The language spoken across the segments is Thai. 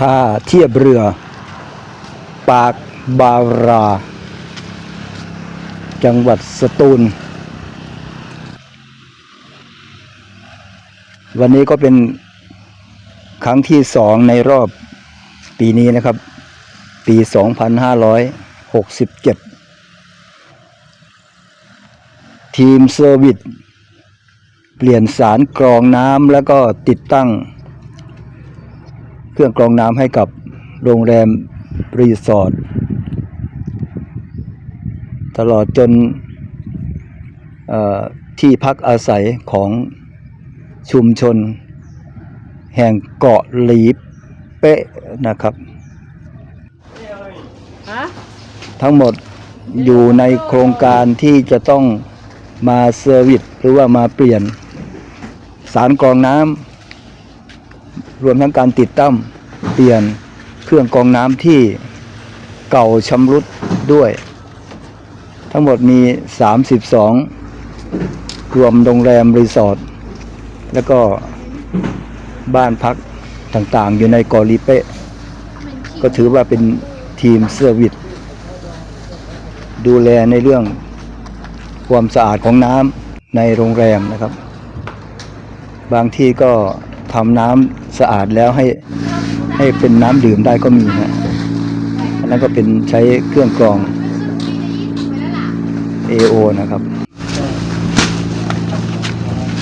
ท่าเทียบเรือ ปากบารา จังหวัดสตูล วันนี้ก็เป็นครั้งที่สองในรอบปีนี้นะครับ ปี 2567 ทีมเซอร์วิสเปลี่ยนสารกรองน้ำแล้วก็ติดตั้ง เครื่องกรองน้ำให้กับโรงแรมรีสอร์ทตลอดจนเอ่อที่พักอาศัยของชุมชน แห่งเกาะหลีเป๊ะนะครับฮะทั้งหมดอยู่ในโครงการที่จะต้องมาเซอร์วิสหรือว่ามาเปลี่ยนสารกรองน้ำ รวมทั้งการติดตั้งเปลี่ยนเครื่องกรองน้ำที่เก่าชำรุดด้วย ทั้งหมดมี 32 รวมโรงแรมรีสอร์ทแล้วก็บ้านพักต่างๆ อยู่ในเกอลีเปะก็ถือว่าเป็นทีมเซอร์วิสดูแลในเรื่องความสะอาดของน้ำในโรงแรมนะครับ บางที่ก็ ทำน้ำสะอาดแล้วให้ให้เป็นน้ำดื่มได้ก็มีนะอันนั้นก็เป็นใช้เครื่องกรอง AO นะครับ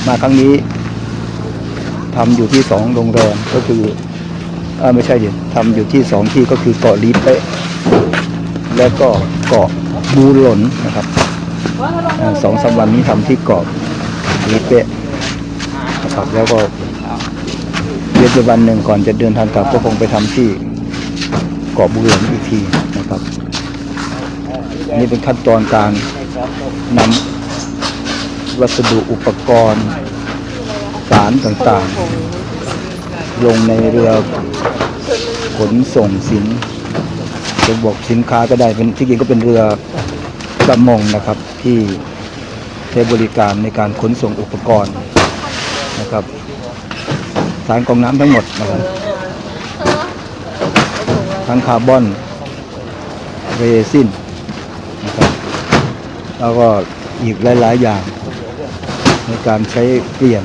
มาครั้งนี้ทำอยู่ที่สองโรงแรมก็คือเออไม่ใช่ดิทำอยู่ที่สองที่ก็คือเกาะลีเปะแล้วก็เกาะบูหลนนะครับเอ่อสองสามวันนี้ทำที่เกาะลิเปะนะครับแล้วก็ เดี๋ยวจะวันหนึ่งก่อนจะเดินทางกลับก็คงไปทำที่เกาะบูหลนอีกทีนะครับนนี้เป็นขั้นตอนการนำวัสดุอุปกรณ์ สารต่างๆ ลงในเรือขนส่งสินจะบอกสินค้าก็ได้เป็นที่จริงก็เป็นเรือประมงนะครับ ที่ใช้บริการในการขนส่งอุปกรณ์นะครับ สารกรองน้ำทั้งหมดนะครับทั้งคาร์บอนเรซินนะครับแล้วก็อีกหลาย ๆ อย่าง ในการใช้เปลี่ยน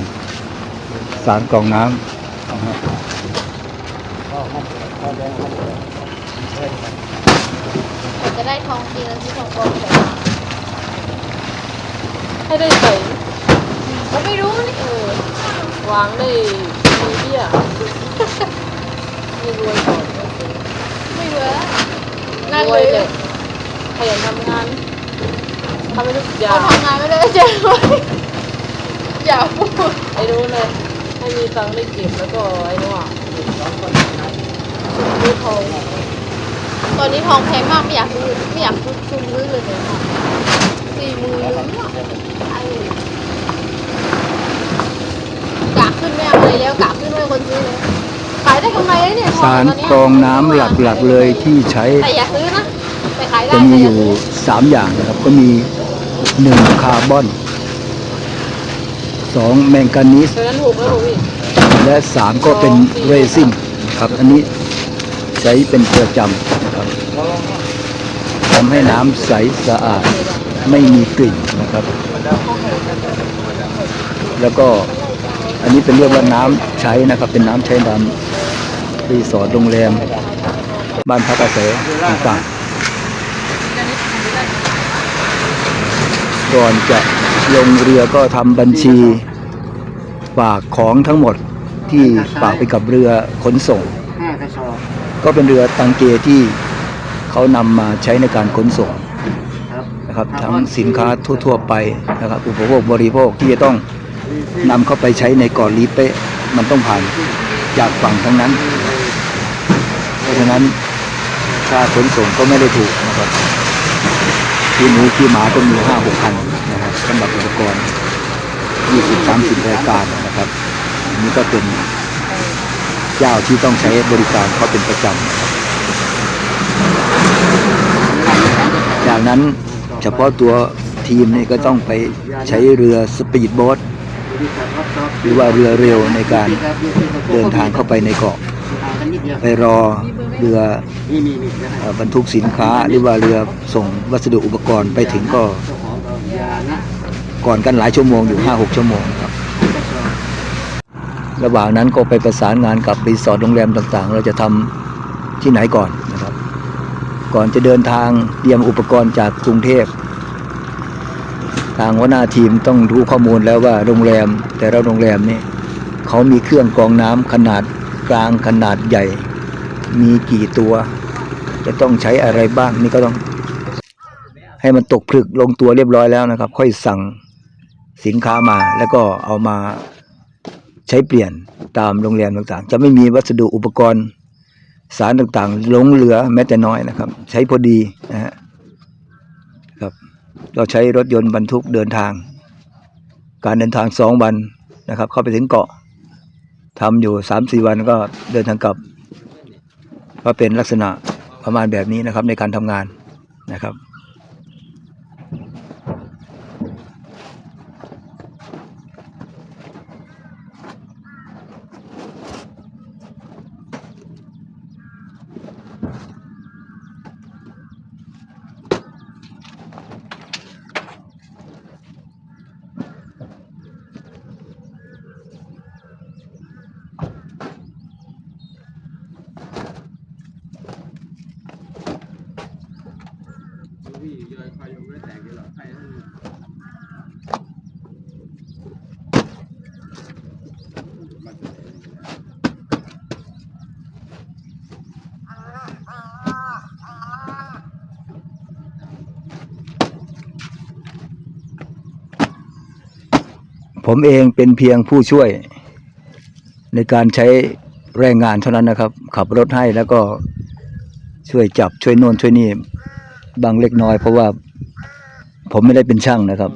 สารกรองน้ำนะครับกว่าจะได้ทองจริงแล้วที่ทองปลอมใส่มาให้ได้ใส่ก็ไม่รู้นี่เออวางได้มี เบี้ยมีรวยก่อนไม่รู้แล้วนั่นรเลวยยเลยขยันทำงานทำให้ทุกอย่าเขางทำงานไม่ได้เจ๊เลยอย่าพูดไอ้รู้เลยให้มีตังค์ได้เก็บแล้วก็ไอ้นู่นอะซื้อทองตอนนี้ทองแพงมากไม่อยากซื้อไม่อยากซื้อซื้อเลยเนี่ยค่ะสี่หมือเลยเนี่ยไอ้กะขึ้นไม่เอะไรแล้วกะขึ้นไม่เอาคนซื้อเลยขายได้กำไรเนี่ยสารกรองน้ำหลักๆเลยที่ใช้แต่อยาซื้อนะแต่ขายได้จะมีอยู่ซื้3อย่างนะครับ ก็มีหนึ่งคาร์บอนสองแมงกานีสแล้วถูกพี่และสามก็เป็นเรซินครับ อันนี้ใช้เป็นประจำนะครับทำให้น้ำใสสะอาดไม่มีกลิ่นนะครับ แล้วก็ อันนี้เป็นเรื่องว่าน้ำใช้นะครับ เป็นน้ำใช้น้ำรีสอร์ทโรงแรม บ้านพักอาศัยต่างๆก่อนจะลงเรือก็ทำบัญชีฝากของทั้งหมดที่ฝากไปกับเรือขนส่ง ก็เป็นเรือตังเกที่เขานำมาใช้ในการขนส่งนะครับทั้งสินค้าทั่ว ๆ ไปนะครับอุปโภคบริโภคที่จะต้อง นำเข้าไปใช้ในเกาะลีเปะมันต้องผ่านจากฝั่งทั้งนั้น เพราะฉะนั้นค่าขนส่งก็ไม่ได้ถูกนะครับที่หมูที่หมาก็มีห้าหกพันนะครับสำหรับอุปกรณ์ยี่สิบสามสิบรายการนะครับนนี้ก็เป็นเจ้าที่ต้องใช้บริการเขาเป็นประจำจากนั้นเฉพาะตัวทีมนี่ก็ต้องไปใช้เรือสปีดโบ๊ท หรือว่าเรือเร็วในการเดินทางเข้าไปในเกาะ ไปรอเรือบรรทุกสินค้า หรือว่าเรือส่งวัสดุอุปกรณ์ไปถึงก็ก่อนกันหลายชั่วโมงอยู่ห้าหกชั่วโมงครับ ระหว่างนั้นก็ไปประสานงานกับรีสอร์ทโรงแรมต่างๆ เราจะทำที่ไหนก่อนนะครับ ก่อนจะเดินทางเตรียมอุปกรณ์จากกรุงเทพ ทางหัวหน้าทีมต้องรู้ข้อมูลแล้วว่าโรงแรม แต่ละโรงแรมนี่เขามีเครื่องกรองน้ำขนาดกลางขนาดใหญ่ มีกี่ตัว จะต้องใช้อะไรบ้างนี่ก็ต้อง ให้มันตกผลึกลงตัวเรียบร้อยแล้วนะครับ ค่อยสั่งสินค้ามาแล้วก็เอามาใช้เปลี่ยนตามโรงแรมต่างๆ จะไม่มีวัสดุอุปกรณ์สารต่างๆหลงเหลือแม้แต่น้อยนะครับ ใช้พอดีนะฮะ เราใช้รถยนต์บรรทุกเดินทาง การเดินทางสองวันนะครับ เข้าไปถึงเกาะทำอยู่สามสี่วันก็เดินทางกลับก็เป็นลักษณะประมาณแบบนี้นะครับในการทำงานนะครับ ผมเองเป็นเพียงผู้ช่วย ในการใช้แรงงานเท่านั้นนะครับ ขับรถให้แล้วก็ช่วยจับช่วยโน่นช่วยนี่บางเล็กน้อย เพราะว่าผมไม่ได้เป็นช่างนะครับ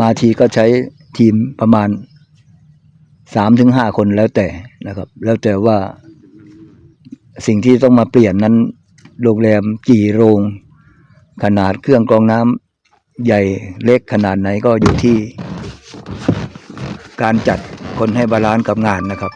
มาทีก็ใช้ทีมประมาณสามถึงห้าคนแล้วแต่นะครับ แล้วแต่ว่าสิ่งที่ต้องมาเปลี่ยนนั้นโรงแรมกี่โรง ขนาดเครื่องกรองน้ำใหญ่เล็กขนาดไหนก็อยู่ที่ การจัดคนให้บาลานซ์กับงานนะครับ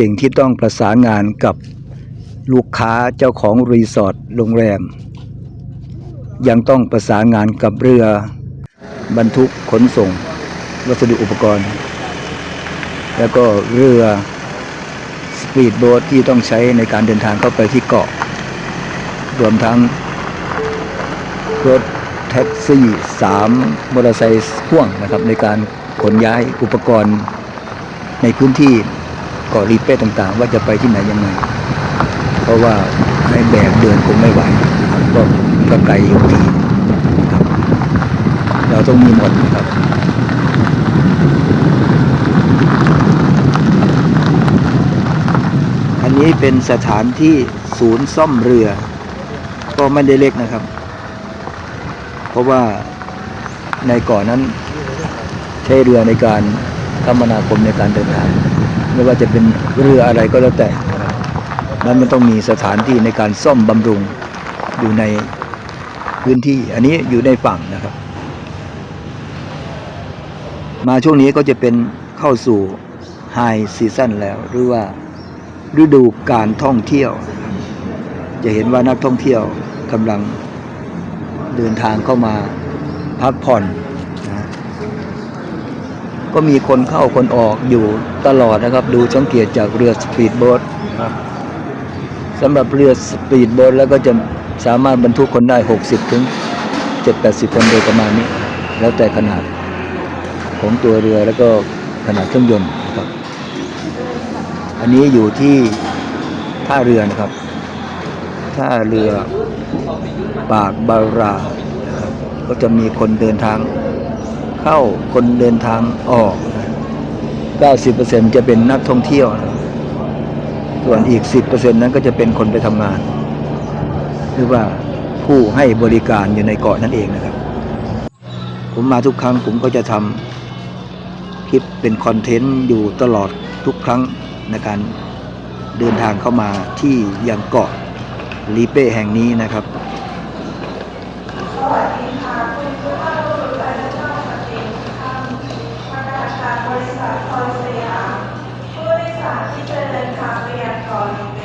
สิ่งที่ต้องประสานงานกับลูกค้าเจ้าของรีสอร์ทโรงแรม ยังต้องประสานงานกับเรือบรรทุกขนส่ง วัสดุอุปกรณ์ แล้วก็เรือสปีดโบ๊ทที่ต้องใช้ในการเดินทางเข้าไปที่เกาะ รวมทั้งรถแท็กซี่สามมอเตอร์ไซค์พ่วงนะครับในการขนย้ายอุปกรณ์ในพื้นที่ เกาะรีเป้ต่างๆ ว่าจะไปที่ไหนยังไง เพราะว่าให้แบกเดินคงไม่ไหวก็ก็ไกลอยู่ดีครับ เราต้องมีหมดครับอันนี้เป็นสถานที่ศูนย์ซ่อมเรือ ก็ไม่ได้เล็กนะครับ เพราะว่าในก่อนนั้นใช้เรือในการคมนาคมในการเดินทาง ไม่ว่าจะเป็นเรืออะไรก็แล้วแต่นั้นมันต้องมีสถานที่ในการซ่อมบำรุงอยู่ในพื้นที่ อันนี้อยู่ในฝั่งนะครับ มาช่วงนี้ก็จะเป็นเข้าสู่ไฮซีซั่นแล้ว หรือว่าฤดูการท่องเที่ยว จะเห็นว่านักท่องเที่ยวกำลังเดินทางเข้ามาพักผ่อน ก็มีคนเข้าคนออกอยู่ตลอดนะครับ ดูสังเกตจากเรือสปีดโบ๊ทครับสำหรับเรือสปีดโบ๊ทแล้วก็จะสามารถบรรทุกคนได้ 60 ถึง 7-80 คนโดยประมาณนี้ แล้วแต่ขนาดของตัวเรือแล้วก็ขนาดเครื่องยนต์นะครับ อันนี้อยู่ที่ท่าเรือนะครับ ท่าเรือปากบารานะครับก็จะมีคนเดินทาง เข้าคนเดินทางออก 90%จะเป็นนักท่องเที่ยว ส่วนอีก 10%นั้นก็จะเป็นคนไปทำงาน หรือว่าผู้ให้บริการอยู่ในเกาะนั่นเองนะครับ ผมมาทุกครั้งผมก็จะทำคลิปเป็นคอนเทนต์อยู่ตลอดทุกครั้งในการเดินทางเข้ามาที่ยังเกาะลีเป้แห่งนี้นะครับริษัทคอยสยามผู้โดยสารที่จะเดินทางไปยังเกาะลิเป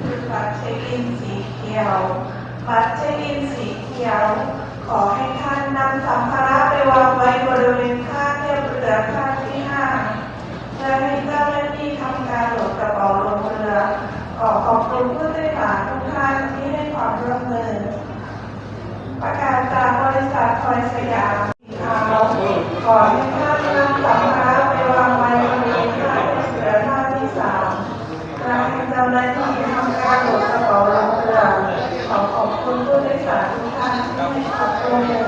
คือบัตรเช็คอินสีเขียว บัตรเช็คอินสีเขียว ขอให้ท่านนำสัมภาระไปวางไว้บริเวณข้างเทียบเรือข้างที่ห้าเพื่อให้เจ้าหน้าที่ทำการโหลดกระเป๋าลงเรือ ขอบคุณผู้โดยสารทุกท่านที่ให้ความร่วมมือ ประกาศจากบริษัทคอยสยามสีขาวขอนให้ท่านนำสัมภาระไปวางไว้บริเวณท่าเรือท่าที่สามและให้เจ้าหน้าที่ทำการโหลดกระเป๋าลงเรือขอขอบคุณผู้โดยสารทุกท่านที่ให้ความร่วมมือ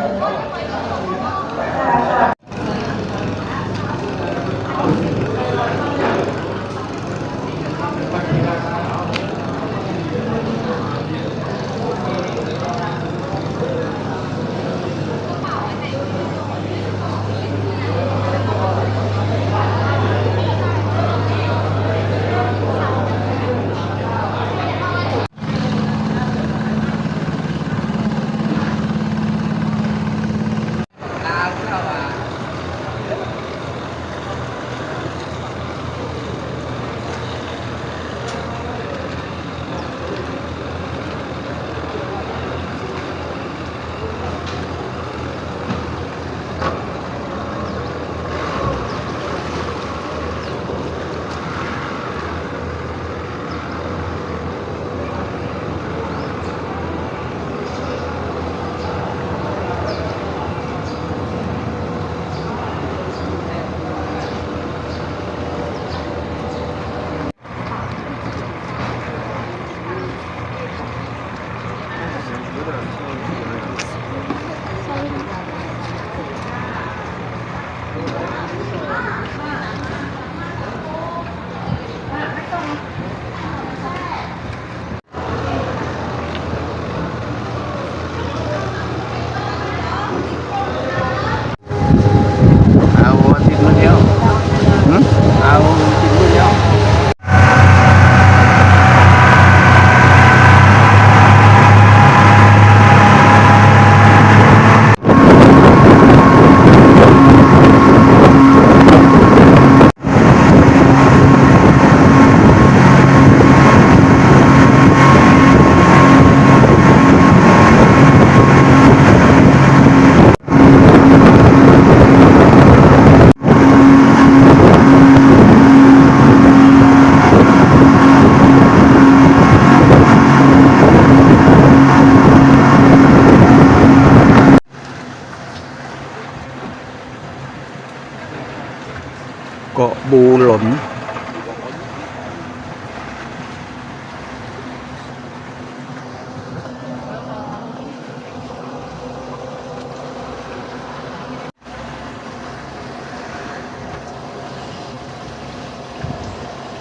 บูหลน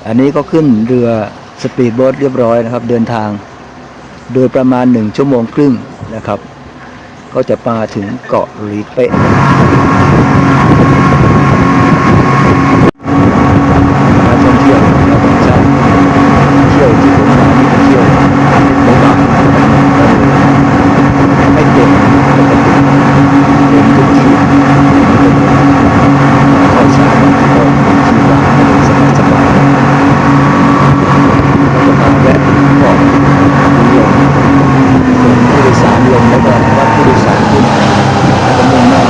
อันนี้ก็ขึ้นเรือสปีดโบ๊ทเรียบร้อยนะครับ เดินทาง โดยประมาณหนึ่งชั่วโมงครึ่งนะครับ ก็จะมาถึงเกาะลีเปะ มาท่องเที่ยวเราต้องใช้เที่ยวที่ผมมานี่เป็นเที่ยวของบางไม่เต็มปกติเต็มทุกที่เข้าช้ามันก็ที่ว่างไม่ได้สบายสบายเราจะมาแวะเกาะเรือส่วนผู้โดยสารลงแล้วก็ว่าผู้โดยสารขึ้นแล้วก็มุ่งหน้า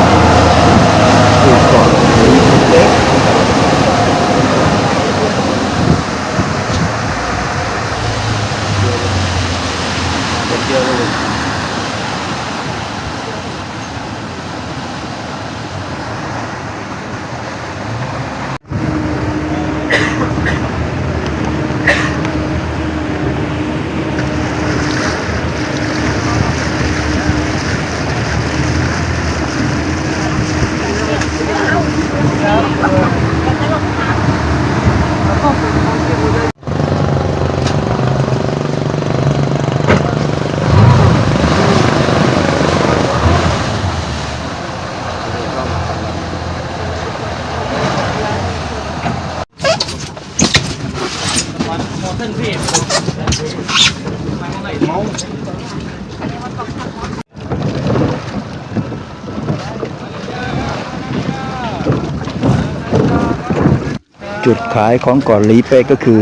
จุดขายของเกาะลีเป้ก็คือ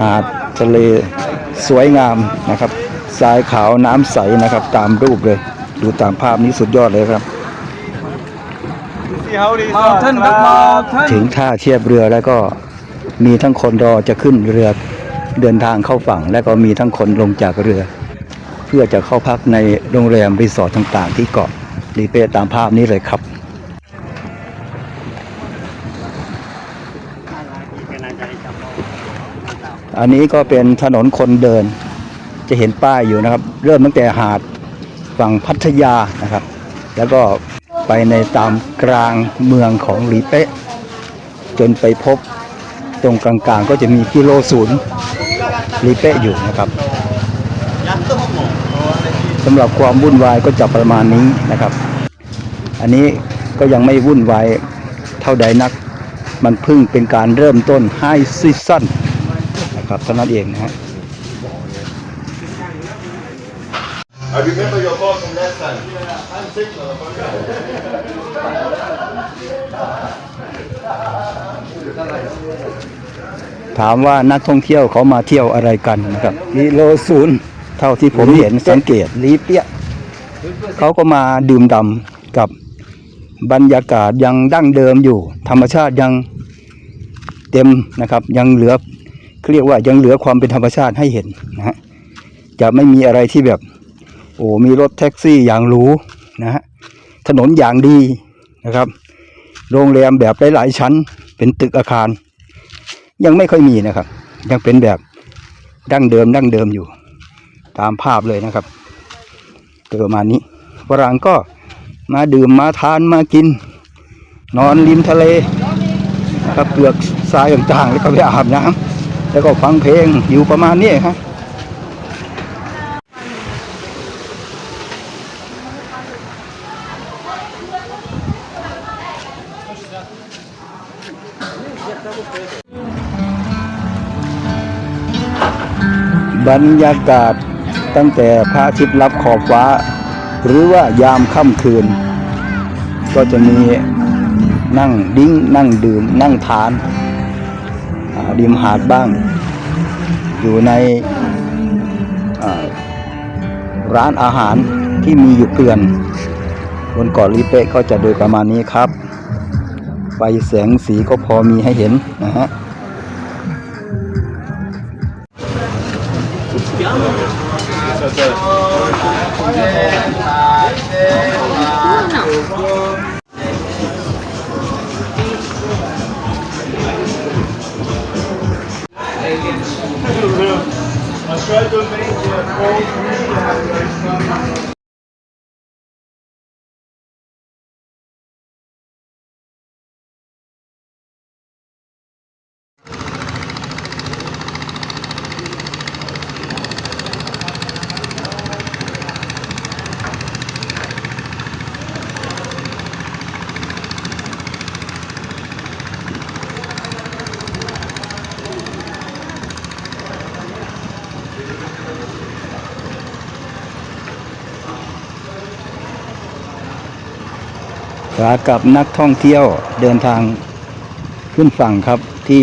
หาดทะเลสวยงามนะครับทรายขาวน้ำใสนะครับ ตามรูปเลย ดูตามภาพนี้สุดยอดเลยครับเมาท่านครับเมาท่านถึงท่าเทียบเรือแล้วก็มีทั้งคนรอจะขึ้นเรือ เดินทางเข้าฝั่ง และก็มีทั้งคนลงจากเรือ เพื่อจะเข้าพักในโรงแรมรีสอร์ทต่างๆ ที่เกาะลีเป้ตามภาพนี้เลยครับอันนี้ก็เป็นถนนคนเดิน จะเห็นป้ายอยู่นะครับ เริ่มตั้งแต่หาดฝั่งพัทยานะครับ แล้วก็ไปในตามกลางเมืองของหลีเป๊ะ จนไปพบตรงกลางๆก็จะมีกิโลศูนย์ หลีเป๊ะอยู่นะครับสำหรับความวุ่นวายก็จะประมาณนี้นะครับ อันนี้ก็ยังไม่วุ่นวายเท่าใดนัก มันเพิ่งเป็นการเริ่มต้นไฮซีซั่นนะครับเท่านั้นเองนะฮะ I remember your call from last time. I'm sick, motherfucker. ถามว่านักท่องเที่ยวเขามาเที่ยวอะไรกันนะครับ กิโลศูนย์เท่าที่ผมเห็นสังเกตลีเปียะเขาก็มาดื่มด่ำกับบรรยากาศยังดั้งเดิมอยู่ ธรรมชาติยังเต็มนะครับ ยังเหลือเขาเรียกว่ายังเหลือความเป็นธรรมชาติให้เห็นนะฮะจะไม่มีอะไรที่แบบ โอ้มีรถแท็กซี่อย่างหรูนะฮะถนนอย่างดีนะครับ โรงแรมแบบหลายๆชั้น เป็นตึกอาคาร ยังไม่ค่อยมีนะครับ ยังเป็นแบบดั้งเดิมดั้งเดิมอยู่ ตามภาพเลยนะครับประมาณนี้ฝรั่งก็มาดื่มมาทานมากิน นอนริมทะเลกับเปลือกทรายต่างๆ แล้วก็ไปอาบน้ำแล้วก็ฟังเพลงอยู่ประมาณนี้ครับ บรรยากาศตั้งแต่พระอาทิตย์รับขอบฟ้า หรือว่ายามค่ำคืน ก็จะมีนั่งดิ้งนั่งดื่ม นั่งทานอ่าริมหาดบ้าง อยู่ในร้านอาหารที่มีอยู่เกลื่อนบนเกาะลิเปะก็จะโดยประมาณนี้ครับไฟแสงสีก็พอมีให้เห็นนะฮะ still made the goal. ขากับนักท่องเที่ยวเดินทางขึ้นฝั่งครับที่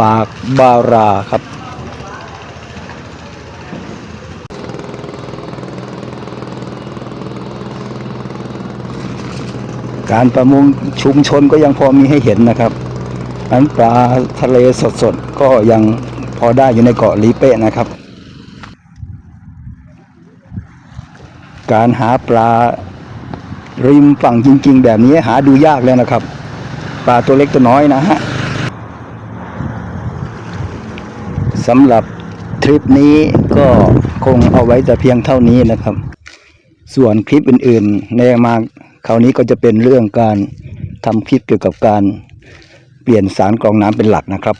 ปากบาราครับ การประมงชุมชนก็ยังพอมีให้เห็นนะครับ อันปลาทะเลสดๆ ก็ยังพอได้อยู่ในเกาะลีเป้นะครับ การหาปลา ริมฝั่งจริง ๆ แบบนี้หาดูยากเลยนะครับปลาตัวเล็กตัวน้อยนะฮะสำหรับทริปนี้ก็คงเอาไว้แต่เพียงเท่านี้นะครับ ส่วนคลิปอื่นๆ ในมาคราวนี้ก็จะเป็นเรื่องการทำคลิปเกี่ยวกับการเปลี่ยนสารกรองน้ำเป็นหลักนะครับ